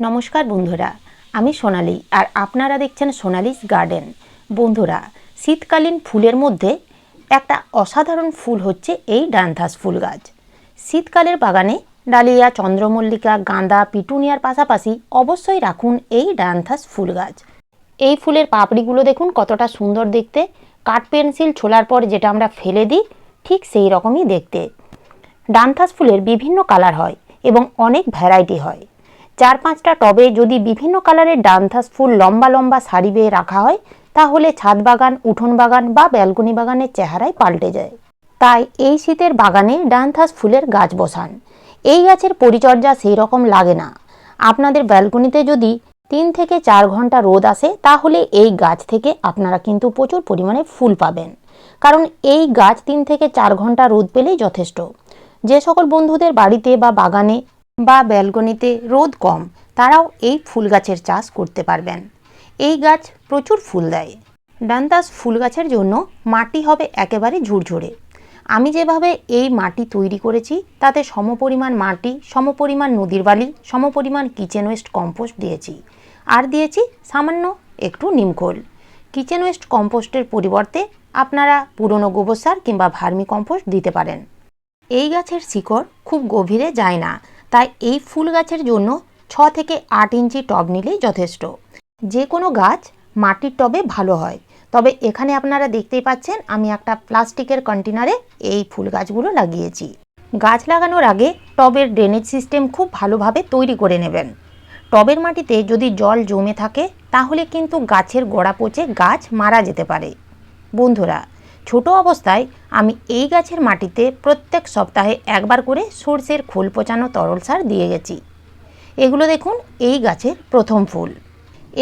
নমস্কার বন্ধুরা, আমি সোনালি আর আপনারা দেখছেন সোনালিস গার্ডেন। বন্ধুরা, শীতকালীন ফুলের মধ্যে একটা অসাধারণ ফুল হচ্ছে এই ডান্থাস ফুল গাছ। শীতকালের বাগানে ডালিয়া, চন্দ্রমল্লিকা, গাঁদা, পিটুনিয়ার পাশাপাশি অবশ্যই রাখুন এই ডান্থাস ফুল গাছ। এই ফুলের পাপড়িগুলো দেখুন কতটা সুন্দর দেখতে। কাঠ পেন্সিল ছোলার পর যেটা আমরা ফেলে দিই, ঠিক সেই রকমই দেখতে। ডান্থাস ফুলের বিভিন্ন কালার হয় এবং অনেক ভ্যারাইটি হয়। চার পাঁচটা টবে যদি বিভিন্ন কালারের ডান্থাস ফুল লম্বা লম্বা সারি বেয়ে রাখা হয়, তাহলে ছাদ বাগান, উঠোন বাগান বা ব্যালকনি বাগানের চেহারায় পাল্টে যায়। তাই এই শীতের বাগানে ডান্থাস ফুলের গাছ বসান। এই গাছের পরিচর্যা সেই রকম লাগে না। আপনাদের ব্যালকনিতে যদি তিন থেকে চার ঘণ্টা রোদ আসে, তাহলে এই গাছ থেকে আপনারা কিন্তু প্রচুর পরিমাণে ফুল পাবেন। কারণ এই গাছ তিন থেকে চার ঘণ্টা রোদ পেলেই যথেষ্ট। যে সকল বন্ধুদের বাড়িতে বা বাগানে বা ব্যালকনিতে রোদ কম, তারাও এই ফুল গাছের চাষ করতে পারবেন। এই গাছ প্রচুর ফুল দেয়। ডান্তাস ফুল গাছের জন্য মাটি হবে একেবারে ঝুরঝুরে। আমি যেভাবে এই মাটি তৈরি করেছি, তাতে সমপরিমাণ মাটি, সমপরিমাণ নদীর বালি, সমপরিমাণ কিচেন ওয়েস্ট কম্পোস্ট দিয়েছি। আর দিয়েছি সামান্য একটু নিমখোল। কিচেন ওয়েস্ট কম্পোস্টের পরিবর্তে আপনারা পুরনো গোবর সার কিংবা ভার্মি কম্পোস্ট দিতে পারেন। এই গাছের শিকড় খুব গভীরে যায় না। তাই এই ফুল গাছের জন্য ছ থেকে আট ইঞ্চি টব নিলেই যথেষ্ট। যে কোনো গাছ মাটির টবে ভালো হয়। তবে এখানে আপনারা দেখতেই পাচ্ছেন, আমি একটা প্লাস্টিকের কন্টেনারে এই ফুল গাছগুলো লাগিয়েছি। গাছ লাগানোর আগে টবের ড্রেনেজ সিস্টেম খুব ভালোভাবে তৈরি করে নেবেন। টবের মাটিতে যদি জল জমে থাকে, তাহলে কিন্তু গাছের গোড়া পচে গাছ মারা যেতে পারে। বন্ধুরা ছোট অবস্থায় আমি এই গাছের মাটিতে প্রত্যেক সপ্তাহে একবার করে সর্ষের খোল পচানো তরল সার দিয়ে গেছি। এগুলো দেখুন, এই গাছের প্রথম ফুল।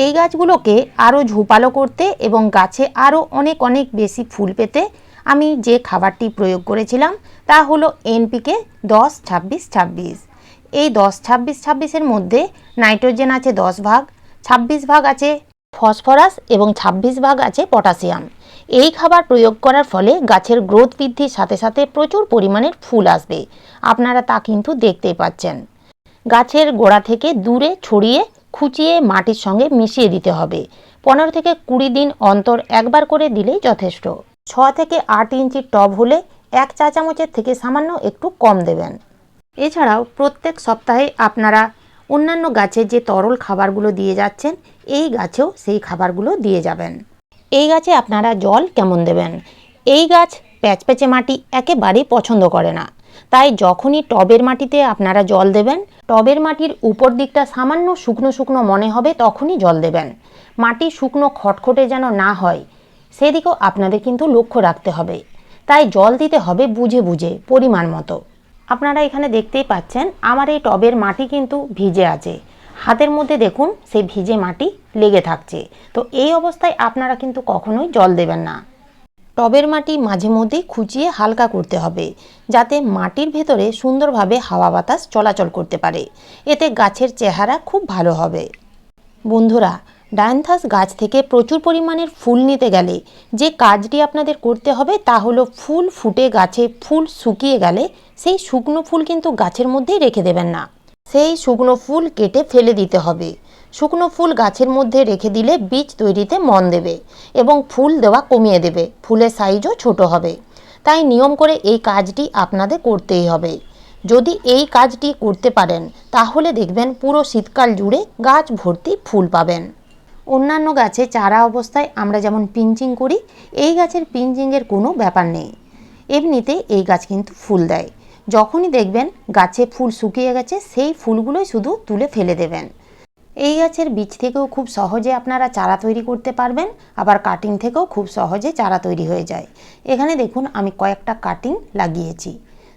এই গাছগুলোকে আরও ঝোপালো করতে এবং গাছে আরও অনেক অনেক বেশি ফুল পেতে আমি যে খাবারটি প্রয়োগ করেছিলাম তা হলো এনপিকে দশ, ছাব্বিশ ছাব্বিশ। এই দশ, ছাব্বিশ, ছাব্বিশের মধ্যে নাইট্রোজেন আছে দশ ভাগ, ছাব্বিশ ভাগ আছে ফসফরাস এবং ছাব্বিশ ভাগ আছে পটাশিয়াম। এই খাবার প্রয়োগ করার ফলে গাছের গ্রোথ বৃদ্ধির সাথে সাথে প্রচুর পরিমাণের ফুল আসবে। আপনারা তা কিন্তু দেখতে পাচ্ছেন। গাছের গোড়া থেকে দূরে ছড়িয়ে খুঁচিয়ে মাটির সঙ্গে মিশিয়ে দিতে হবে। পনেরো থেকে কুড়ি দিন অন্তর একবার করে দিলেই যথেষ্ট। ছ থেকে আট ইঞ্চি টব হলে এক চা চামচের থেকে সামান্য একটু কম দেবেন। এছাড়াও প্রত্যেক সপ্তাহে আপনারা অন্যান্য গাছে যে তরল খাবারগুলো দিয়ে যাচ্ছেন, এই গাছেও সেই খাবারগুলো দিয়ে যাবেন। এই গাছে আপনারা জল কেমন দেবেন? এই গাছ প্যাচপ্যাচে মাটি একেবারেই পছন্দ করে না। তাই যখনই টবের মাটিতে আপনারা জল দেবেন, টবের মাটির উপর দিকটা সামান্য শুকনো শুকনো মনে হবে তখনই জল দেবেন। মাটি শুকনো খটখটে যেন না হয়, সেদিকেও আপনাদের কিন্তু লক্ষ্য রাখতে হবে। তাই জল দিতে হবে বুঝে বুঝে, পরিমাণ মতো। আপনারা এখানে দেখতেই পাচ্ছেন, আমার এই টবের মাটি কিন্তু ভিজে আছে। হাতের মধ্যে দেখুন সেই ভিজে মাটি লেগে থাকছে। তো এই অবস্থায় আপনারা কিন্তু কখনোই জল দেবেন না। টবের মাটি মাঝে মধ্যেই খুঁচিয়ে হালকা করতে হবে, যাতে মাটির ভেতরে সুন্দরভাবে হাওয়া বাতাস চলাচল করতে পারে। এতে গাছের চেহারা খুব ভালো হবে। বন্ধুরা, ডায়ান্থাস গাছ থেকে প্রচুর পরিমাণের ফুল নিতে গেলে যে কাজটি আপনাদের করতে হবে তা হলো ফুল ফুটে গাছে ফুল শুকিয়ে গেলে সেই শুকনো ফুল কিন্তু গাছের মধ্যেই রেখে দেবেন না। সেই শুকনো ফুল কেটে ফেলে দিতে হবে। শুকনো ফুল গাছের মধ্যে রেখে দিলে বীজ তৈরিতে মন দেবে এবং ফুল দেওয়া কমিয়ে দেবে। ফুলের সাইজও ছোট হবে। তাই নিয়ম করে এই কাজটি আপনাদের করতেই হবে। যদি এই কাজটি করতে পারেন, তাহলে দেখবেন পুরো শীতকাল জুড়ে গাছ ভর্তি ফুল পাবেন। অন্যান্য গাছে চারা অবস্থায় আমরা যেমন পিঞ্চিং করি, এই গাছের পিঞ্চিংয়ের কোনো ব্যাপার নেই। এমনিতে এই গাছ কিন্তু ফুল দেয়। যখনই দেখবেন গাছে ফুল শুকিয়ে গেছে, সেই ফুলগুলোই শুধু তুলে ফেলে দেবেন। এই গাছের বীজ থেকেও খুব সহজে আপনারা চারা তৈরি করতে পারবেন, আবার কাটিং থেকেও খুব সহজে চারা তৈরি হয়ে যায়। এখানে দেখুন আমি কয়েকটা কাটিং লাগিয়েছি।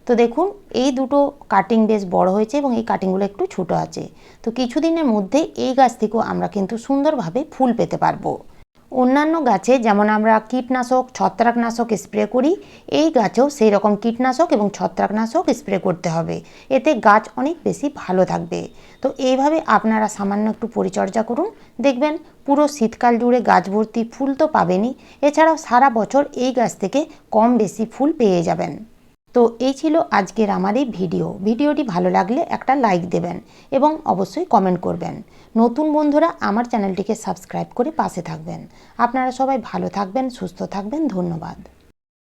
তো দেখুন, এই দুটো কাটিং বেশ বড় হয়েছে এবং এই কাটিংগুলো একটু ছোট আছে। তো কিছুদিনের মধ্যে এই গাছ থেকেও আমরা কিন্তু সুন্দরভাবে ফুল পেতে পারব। অন্যান্য গাছে, যেমন আমরা কীটনাশক, ছত্রাকনাশক স্প্রে করি, এই গাছেও সেই রকম কীটনাশক এবং ছত্রাকনাশক স্প্রে করতে হবে। এতে গাছ অনেক বেশি ভালো থাকবে। তো এইভাবে আপনারা সামান্য একটু পরিচর্যা করুন। দেখবেন পুরো শীতকাল জুড়ে গাছ ভর্তি ফুল তো পাবেনই। এছাড়াও সারা বছর এই গাছ থেকে কম বেশি ফুল পেয়ে যাবেন। তো এই ছিল আজকের আমার এই ভিডিও। ভিডিওটি ভালো লাগলে একটা লাইক দেবেন এবং অবশ্যই কমেন্ট করবেন। নতুন বন্ধুরা আমার চ্যানেলটিকে সাবস্ক্রাইব করে পাশে থাকবেন। আপনারা সবাই ভালো থাকবেন, সুস্থ থাকবেন, ধন্যবাদ।